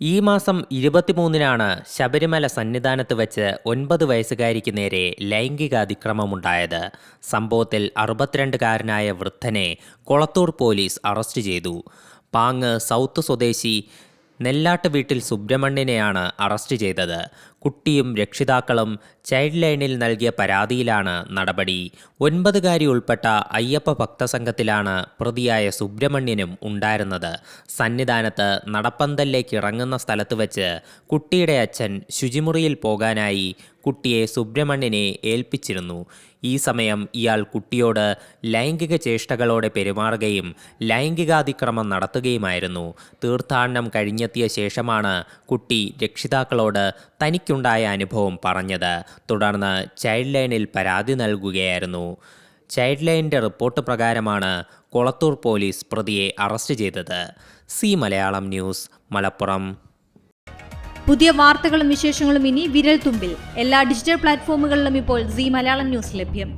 ഈ മാസം ഇരുപത്തിമൂന്നിനാണ് ശബരിമല സന്നിധാനത്ത് വെച്ച് ഒൻപത് വയസ്സുകാരിക്ക് നേരെ ലൈംഗിക അതിക്രമമുണ്ടായത് സംഭവത്തിൽ അറുപത്തിരണ്ടുകാരനായ വൃദ്ധനെ കൊളത്തൂർ പോലീസ് അറസ്റ്റ് ചെയ്തു. പാങ് സൗത്ത് സ്വദേശി നെല്ലാട്ട് വീട്ടിൽ സുബ്രഹ്മണ്യനെയാണ് അറസ്റ്റ് ചെയ്തത്. കുട്ടിയും രക്ഷിതാക്കളും ചൈൽഡ് ലൈനിൽ നൽകിയ പരാതിയിലാണ് നടപടി. ഒൻപതുകാരി ഉൾപ്പെട്ട അയ്യപ്പ ഭക്തസംഘത്തിലാണ് പ്രതിയായ സുബ്രഹ്മണ്യനും ഉണ്ടായിരുന്നത്. സന്നിധാനത്ത് നടപ്പന്തലിലേക്ക് ഇറങ്ങുന്ന സ്ഥലത്ത് വെച്ച് കുട്ടിയുടെ അച്ഛൻ ശുചിമുറിയിൽ പോകാനായി കുട്ടിയെ സുബ്രഹ്മണ്യനെ ഏൽപ്പിച്ചിരുന്നു. ഈ സമയം ഇയാൾ കുട്ടിയോട് ലൈംഗിക ചേഷ്ടകളോടെ പെരുമാറുകയും ലൈംഗികാതിക്രമം നടത്തുകയുമായിരുന്നു. തീർത്ഥാടനം കഴിഞ്ഞെത്തിയ ശേഷമാണ് കുട്ടി രക്ഷിതാക്കളോട് തനിക്കുണ്ടായ അനുഭവം പറഞ്ഞത്. തുടർന്ന് ചൈൽഡ് ലൈനിൽ പരാതി നൽകുകയായിരുന്നു. ചൈൽഡ് ലൈനിന്റെ റിപ്പോർട്ട് പ്രകാരമാണ് കൊളത്തൂർ പോലീസ് പ്രതിയെ അറസ്റ്റ് ചെയ്തത്. C Malayalam news Malappuram. പുതിയ വാർത്തകളും വിശേഷങ്ങളും ഇനി വിരൽ തുമ്പിൽ എല്ലാ ഡിജിറ്റൽ പ്ലാറ്റ്ഫോമുകളിലും ഇപ്പോൾ സി മലയാളം ന്യൂസ് ലഭ്യം.